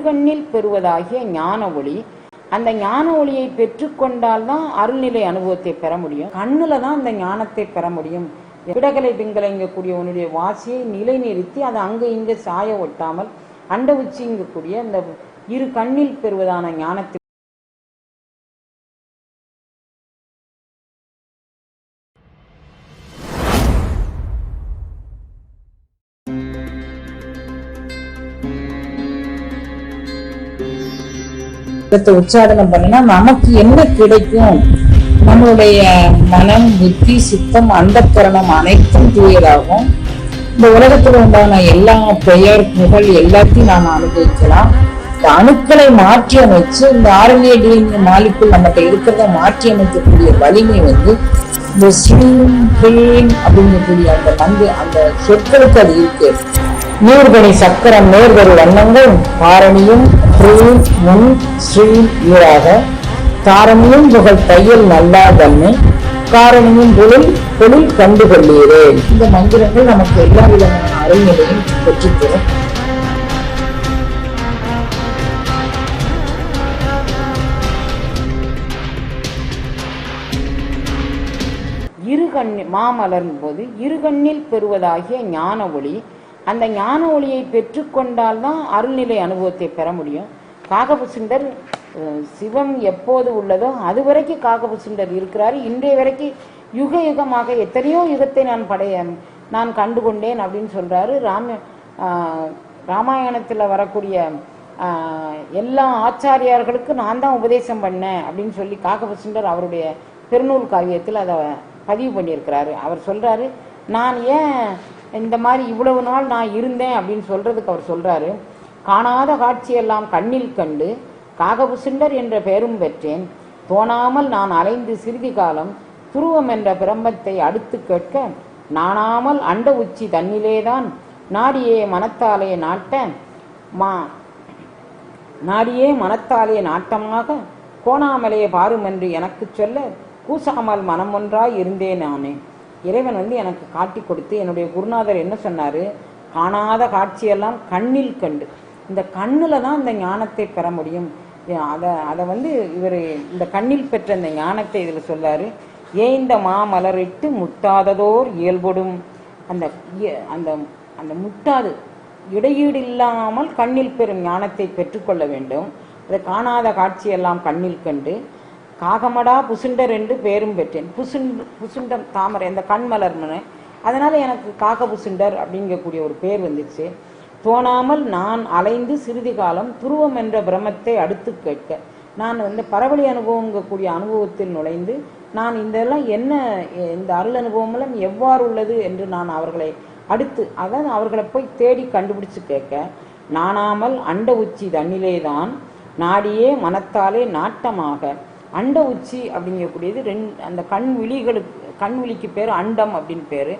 இருகண்ணில் பெறுவதாகிய ஞான ஒளி. அந்த ஞான ஒளியை பெற்றுக்கொண்டால் தான் அருள்நிலை அனுபவத்தை பெற முடியும். கண்ணுல தான் அந்த ஞானத்தை பெற முடியும். விடகலை பிங்கலைங்கக்கூடிய உன்னுடைய வாசியை நிலைநிறுத்தி அதை அங்கு இங்கு சாய ஒட்டாமல் அண்ட உச்சிங்கக்கூடிய அந்த இரு கண்ணில் பெறுவதான ஞானத்தை இடத்தை உச்சாடனம் பண்ணினா நமக்கு என்ன கிடைக்கும்? நம்மளுடைய மனம் புத்தி சித்தம் அந்தக்கரணம் அனைத்தும் தூயதாகும். இந்த உலகத்துல உண்டான எல்லா பெயர் புகழ் எல்லாத்தையும் நாம் அனுபவிக்கலாம். இந்த அணுக்களை மாற்றி அமைச்சு இந்த ஆர்என்ஏ டிஎன்ஏ மாலிக்குள் நம்மகிட்ட இருக்கிறத மாற்றி அமைக்கக்கூடிய வலிமை வந்து இந்த ஸ்ரீம் அப்படின்னு அப்படிங்கக்கூடிய அந்த வந்து அந்த சொற்களுக்கு அது இருக்கு. நீர்பணி சக்கரம் நேர்கரு வண்ணங்கள் பாரணியும் ப்ரீம் முன் ஸ்ரீ ஈராக. தாரணியும் புகழ் தையல் நல்லா தன்மை காரணியும் பொருள் பொருள் கண்டு கொள்ளீரே இந்த மந்திரங்கள் நமக்கு எல்லா விதமான அருள்நிலையும் பெற்றுத்தரும். இருகண்ணி மாமலரும் போது இருகண்ணில் பெறுவதாகிய ஞான ஒளி அந்த ஞான ஒளியை பெற்றுக்கொண்டால் தான் அருள்நிலை அனுபவத்தை பெற முடியும். காகபுசுண்டர் சிவம் எப்போது உள்ளதோ அது வரைக்கும் காகபுசுண்டர் இருக்கிறாரு. இன்றைய வரைக்கும் யுக யுகமாக எத்தனையோ யுகத்தை நான் படைய நான் கண்டுகொண்டேன் அப்படின்னு சொல்றாரு. ராம ராமாயணத்தில் வரக்கூடிய எல்லா ஆச்சாரியார்களுக்கும் நான் தான் உபதேசம் பண்ணேன் அப்படின்னு சொல்லி காகபசுண்டர் அவருடைய பெருநூல் காவியத்தில் அதை பதிவு பண்ணியிருக்கிறாரு. அவர் சொல்றாரு நான் ஏன் இந்த மாதிரி இவ்வளவு நாள் நான் இருந்தேன் அப்படின்னு சொல்றதுக்கு அவர் சொல்றாரு. காணாத காட்சியெல்லாம் கண்ணில் கண்டு காகபுசுண்டர் என்ற பெயரும் பெற்றேன். தோணாமல் நான் அலைந்து சிறிது காலம் துருவம் என்ற பிரம்பத்தை அடுத்து கேட்க நாணாமல் அண்ட உச்சி தன்னிலேதான் நாடியே மனத்தாலே நாட்ட மா நாடியே மனத்தாலே நாட்டமாக கோணாமலே பாரும் என்று எனக்கு சொல்ல கூசாமல் மனம் ஒன்றாய் இருந்தேன் நானே. இறைவன் வந்து எனக்கு காட்டி கொடுத்து என்னுடைய குருநாதர் என்ன சொன்னாரு? காணாத காட்சியெல்லாம் கண்ணில் கண்டு. இந்த கண்ணில் தான் இந்த ஞானத்தை பெற முடியும். அதை அதை வந்து இவர் இந்த கண்ணில் பெற்ற இந்த ஞானத்தை இதில் சொல்லாரு ஏய்ந்த மாமலரிட்டு முட்டாததோர் இயல்படும். அந்த இய- அந்த அந்த முட்டாது இடையீடு இல்லாமல் கண்ணில் பெறும் ஞானத்தை பெற்றுக்கொள்ள வேண்டும். அதை காணாத காட்சியெல்லாம் கண்ணில் கண்டு காகமடா புசுண்டர் என்று பேரும் பெற்றேன். புசுண்ட் புசுண்டம் தாமரை அந்த கண்மலர்மனு அதனால் எனக்கு காக புசுண்டர் அப்படிங்கக்கூடிய ஒரு பேர் வந்துச்சு. தோணாமல் நான் அலைந்து சிறிது காலம் துருவம் என்ற பிரமத்தை அடுத்து கேட்க. நான் வந்து பரவழி அனுபவங்கக்கூடிய அனுபவத்தில் நுழைந்து நான் இதெல்லாம் என்ன இந்த அருள் அனுபவமெல்லாம் எவ்வாறு உள்ளது என்று நான் அவர்களை அடுத்து அதாவது அவர்களை போய் தேடி கண்டுபிடிச்சு கேட்க. நாணாமல் அண்ட உச்சி தன்னிலேதான் நாடியே மனத்தாலே நாட்டமாக. அண்ட உச்சி அப்படிங்கக்கூடியது ரெண்டு அந்த கண் விழிகளுக்கு கண் விழிக்கு பேர் அண்டம் அப்படின்னு பேர்.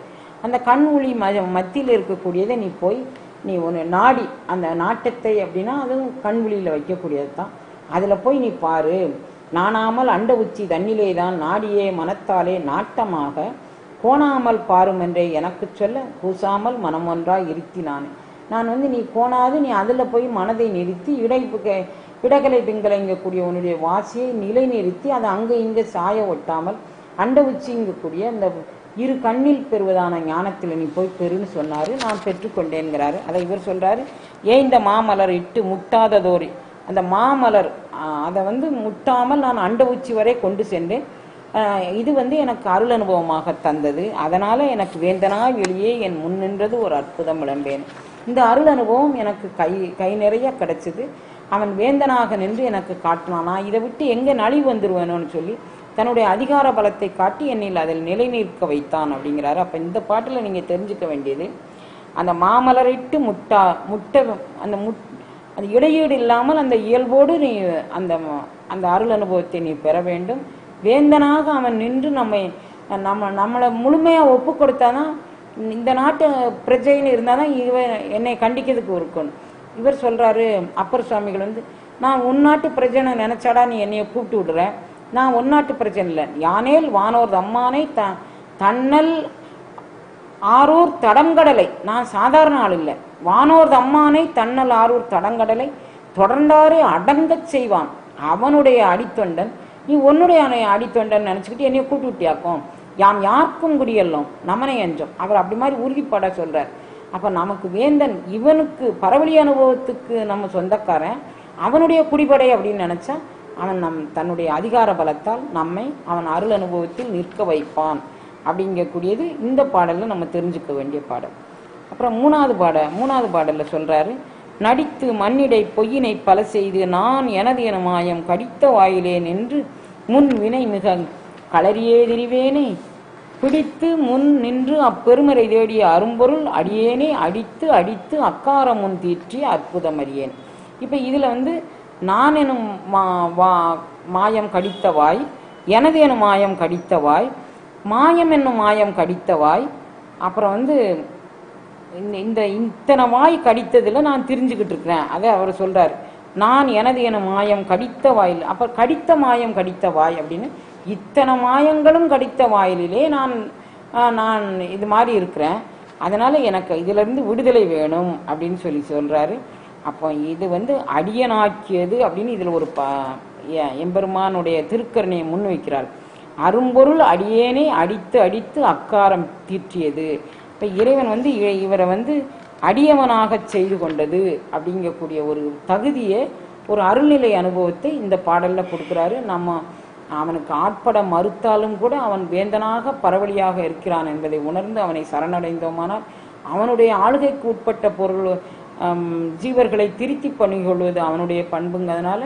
அந்த கண் விழி ம மத்தியில் இருக்கக்கூடியதை நீ போய் நீ ஒன்று நாடி அந்த நாட்டத்தை அப்படின்னா அதுவும் கண் விழியில் வைக்கக்கூடியது தான். அதில் போய் நீ பாரு. நாணாமல் அண்ட உச்சி தண்ணிலே தான் நாடியே மனத்தாலே நாட்டமாக கோணாமல் பாரும் என்றே எனக்கு சொல்ல கூசாமல் மனம் ஒன்றாய் இருத்தி நான் நான் வந்து நீ கோணாது நீ அதில் போய் மனதை நிறுத்தி இடைப்புக்கு இடகலை பிங்கலைங்கக்கூடிய உன்னுடைய வாசியை நிலைநிறுத்தி அதை அங்கே இங்கே சாய ஒட்டாமல் அண்ட உச்சிங்கக்கூடிய அந்த இரு கண்ணில் பெறுவதான ஞானத்தில் நீ போய் பெறுன்னு சொன்னாரு. நான் பெற்றுக்கொண்டேன்கிறாரு. அதை இவர் சொல்றாரு. ஏன் இந்த மாமலர் இட்டு முட்டாததோரி? அந்த மாமலர் அதை வந்து முட்டாமல் நான் அண்ட உச்சி வரை கொண்டு சென்றேன். இது வந்து எனக்கு அருள் அனுபவமாக தந்தது. அதனால எனக்கு வேந்தனா வெளியே என் முன் நின்றது ஒரு அற்புதம் விளம்பேன். இந்த அருள் அனுபவம் எனக்கு கை கை நிறைய கிடைச்சது. அவன் வேந்தனாக நின்று எனக்கு காட்டினானா இதை விட்டு எங்கே நலிவு வந்துருவேனோன்னு சொல்லி தன்னுடைய அதிகார பலத்தை காட்டி என்னில் அதில் நிலை நிற்க வைத்தான் அப்படிங்கிறாரு. அப்போ இந்த பாட்டில் நீங்கள் தெரிஞ்சுக்க வேண்டியது அந்த மாமலரிட்டு முட்டா முட்டை அந்த முட் அந்த இடையீடு இல்லாமல் அந்த இயல்போடு நீ அந்த அந்த அருள் அனுபவத்தை நீ பெற வேண்டும். வேந்தனாக அவன் நின்று நம்மை நம்ம நம்மளை முழுமையாக ஒப்பு கொடுத்தாதான் இந்த நாட்டு பிரஜைன்னு இருந்தாதான் இவன் என்னை கண்டிக்கிறதுக்கு இருக்கணும் இவர் சொல்றாரு அப்பர் சுவாமிகள் வந்து நான் உன்னாட்டு பிரஜனை நினைச்சாடா நீ என்னைய கூப்பிட்டு விடுற? நான் உன்னாட்டு பிரஜனை இல்லை. யானேல் வானோர் அம்மானை த தன்னல் ஆரூர் தடங்கடலை. நான் சாதாரண ஆள் இல்லை. வானோர் அம்மானை தன்னல் ஆரூர் தடங்கடலை தொடர்ந்தாரே அடங்கச் செய்வான். அவனுடைய அடித்தொண்டன் நீ உன்னுடைய அணை- அடித்தொண்டன் நினச்சிக்கிட்டு என்னைய கூப்பிட்டு விட்டியாக்கும்? யாம் யாருக்கும் குடியல்லோம்? நமனை அஞ்சோம். அவர் அப்படி மாதிரி உறுதிப்பட சொல்கிறார் அப்போ நமக்கு வேந்தன் இவனுக்கு பரவழி அனுபவத்துக்கு நம்ம சொந்தக்காரன். அவனுடைய குடிபடை அப்படின்னு நினச்சா அவன் நம் தன்னுடைய அதிகார பலத்தால் நம்மை அவன் அருள் அனுபவத்தில் நிற்க வைப்பான். அப்படிங்கக்கூடியது இந்த பாடலில் நம்ம தெரிஞ்சுக்க வேண்டிய பாடல். அப்புறம் மூணாவது பாட மூணாவது பாடலில் சொல்கிறாரு நடித்து மண்ணிடை பொய்யினை பல செய்து நான் எனது என மாயம் கடித்த வாயிலே நின்று முன் வினை மிக களறியே திரிவேனே பிடித்து முன் நின்று அப்பெருமரை தேடிய அரும்பொருள் அடியேனே அடித்து அடித்து அக்காரம் முன் தீற்றி அற்புதம் அறியேன் இப்போ இதில் வந்து நான் எனும் மா- வா- மாயம் கடித்த வாய் எனது எனும் மாயம் கடித்த வாய் மாயம் என்னும் மாயம் கடித்த வாய் அப்புறம் வந்து இந்த இந்த இத்தனை வாய் கடித்ததில் நான் தெரிஞ்சுக்கிட்டு இருக்கிறேன். அதை அவர் சொல்கிறார் நான் எனது என மாயம் கடித்த வாயில் அப்போ கடித்த மாயம் கடித்த வாய் அப்படின்னு இத்தனை மாயங்களும் கடித்த வாயிலே நான் நான் இது மாதிரி இருக்கிறேன். அதனால எனக்கு இதிலிருந்து விடுதலை வேணும் அப்படின்னு சொல்லி சொல்றாரு. அப்போ இது வந்து அடியனாக்கியது அப்படின்னு இதில் ஒரு ப எ- எம்பெருமானுடைய திருக்கரணையை முன்வைக்கிறார் அரும்பொருள் அடியேனே அடித்து அடித்து அக்காரம் தீற்றியது. இப்போ இறைவன் வந்து இ- இவரை வந்து அடியவனாக செய்து கொண்டது அப்படிங்கக்கூடிய ஒரு தகுதியை ஒரு அருள்நிலை அனுபவத்தை இந்த பாடலில் கொடுக்குறாரு. நம்ம அவனுக்கு ஆட்பட மறுத்தாலும் கூட அவன் வேந்தனாக பரவழியாக இருக்கிறான் என்பதை உணர்ந்து அவனை சரணடைந்தோமானால் அவனுடைய ஆளுகைக்கு உட்பட்ட பொருள் ஜீவர்களை திருத்தி பண்ணிக்கொள்வது அவனுடைய பண்புங்கிறதுனால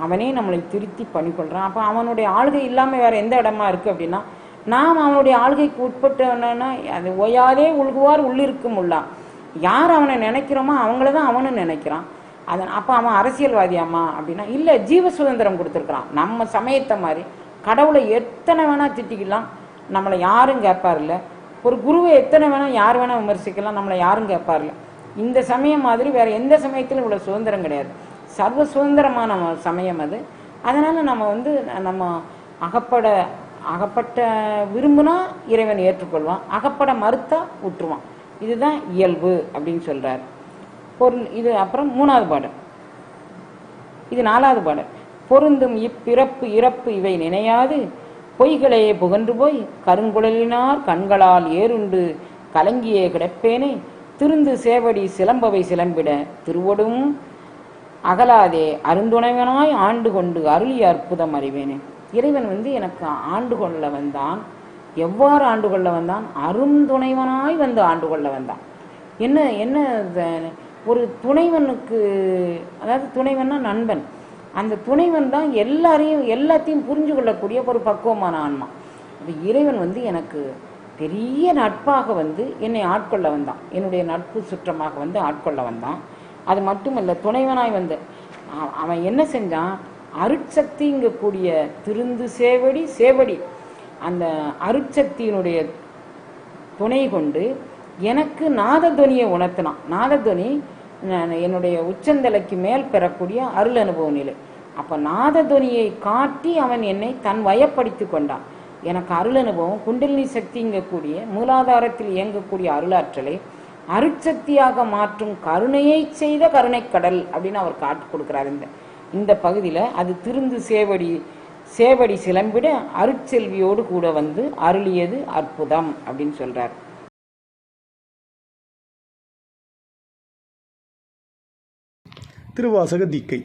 அவனே நம்மளை திருத்தி பண்ணிக்கொள்கிறான் அப்போ அவனுடைய ஆளுகை இல்லாமல் வேற எந்த இடமா இருக்கு அப்படின்னா நாம் அவனுடைய ஆளுகைக்கு உட்பட்டவனா அது ஓயாதே உள்குவார் உள்ளிருக்கும் உள்ளா யார் அவனை நினைக்கிறோமோ அவங்கள தான் அவனும் நினைக்கிறான். அதன் அப்ப அவன் அரசியல்வாதியாமா அப்படின்னா இல்லை ஜீவ சுதந்திரம் கொடுத்துருக்குறான். நம்ம சமயத்தை மாதிரி கடவுளை எத்தனை வேணால் திட்டிக்கலாம் நம்மளை யாரும் கேட்பார்ல. ஒரு குருவை எத்தனை வேணால் யார் வேணால் விமர்சிக்கலாம் நம்மளை யாரும் கேட்பார் இல்லை இந்த சமயம் மாதிரி வேறு எந்த சமயத்திலும் இவ்வளோ சுதந்திரம் கிடையாது. சர்வ சுதந்திரமான சமயம் அது. அதனால் நம்ம வந்து நம்ம அகப்பட அகப்பட்ட விரும்புனா இறைவன் ஏற்றுக்கொள்வான் அகப்பட மறுத்தா விட்டுருவான் இதுதான் இயல்பு அப்படின்னு சொல்கிறார் பொருள் இது அப்புறம் மூணாவது பாடல். இது நாலாவது பாடல். பொருந்தும் இப்பிறப்பு இறப்பு இவை நினையாது. பொய்களையே புகன்று போய் கருங்குழலினார் கண்களால் ஏறுண்டு கலங்கியே கிடப்பேனே. திருந்து சேவடி சிலம்பவை சிலம்பிட திருவடும் அகலாதே அருந்துணைவனாய் ஆண்டு கொண்டு அருளிய அற்புதம் அறிவேனே. இறைவன் வந்து எனக்கு ஆண்டு கொள்ள வந்தான். எவ்வாறு ஆண்டு கொள்ள வந்தான்? அருந்துணைவனாய் வந்து ஆண்டு கொள்ள வந்தான். என்ன என்ன ஒரு துணைவனுக்கு அதாவது துணைவன்னா நண்பன். அந்த துணைவன் தான் எல்லாரையும் எல்லாத்தையும் புரிஞ்சு கொள்ளக்கூடிய ஒரு பக்குவமான ஆன்மா. அது இறைவன் வந்து எனக்கு பெரிய நட்பாக வந்து என்னை ஆட்கொள்ள வந்தான். என்னுடைய நட்பு சுற்றமாக வந்து ஆட்கொள்ள வந்தான். அது மட்டுமல்ல துணைவனாய் வந்து அவன் என்ன செஞ்சான்? அருட்சக்திங்கக்கூடிய திருந்து சேவடி சேவடி. அந்த அருட்சக்தியினுடைய துணை கொண்டு எனக்கு நாதத்வனியை உணர்த்தினான். நாதத்வனி நான் என்னுடைய உச்சந்தலைக்கு மேல் பெறக்கூடிய அருள் அனுபவ நிலை. அப்ப நாதத்வனியை காட்டி அவன் என்னை தன் வயப்படுத்தி கொண்டான். எனக்கு அருள் அனுபவம் குண்டலினி சக்திங்கக்கூடிய மூலாதாரத்தில் இயங்கக்கூடிய அருளாற்றலை அருட்சக்தியாக மாற்றும் கருணையை செய்த கருணைக்கடல் அப்படின்னு அவர் காட்டு கொடுக்கிறார் இந்த இந்த பகுதியில். அது திருந்து சேவடி சேவடி சிலம்பிட அருட்செல்வியோடு கூட வந்து அருளியது அற்புதம் அப்படின்னு சொல்றார். திருவாசக தீக்கை.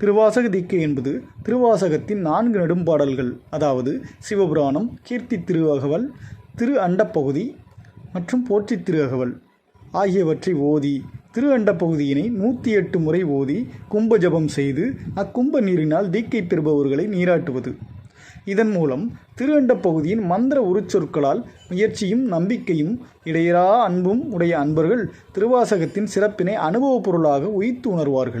திருவாசக தீக்கை என்பது திருவாசகத்தின் நான்கு நெடும்பாடல்கள். அதாவது சிவபுராணம் கீர்த்தி திருவகவல் திரு அண்டப்பகுதி மற்றும் போற்றி திருவகவல் ஆகியவற்றை ஓதி திரு அண்டப்பகுதியினை நூற்றி எட்டு முறை ஓதி கும்ப ஜபம் செய்து அக்கும்ப நீரினால் தீக்கை பெறுபவர்களை நீராட்டுவது. இதன் மூலம் திரு அண்டப்பகுதியின் மந்திர உருச்சொற்களால் முயற்சியும் நம்பிக்கையும் இடையறா அன்பும் உடைய அன்பர்கள் திருவாசகத்தின் சிறப்பினை அனுபவப் பொருளாக உயித்து உணர்வார்கள்.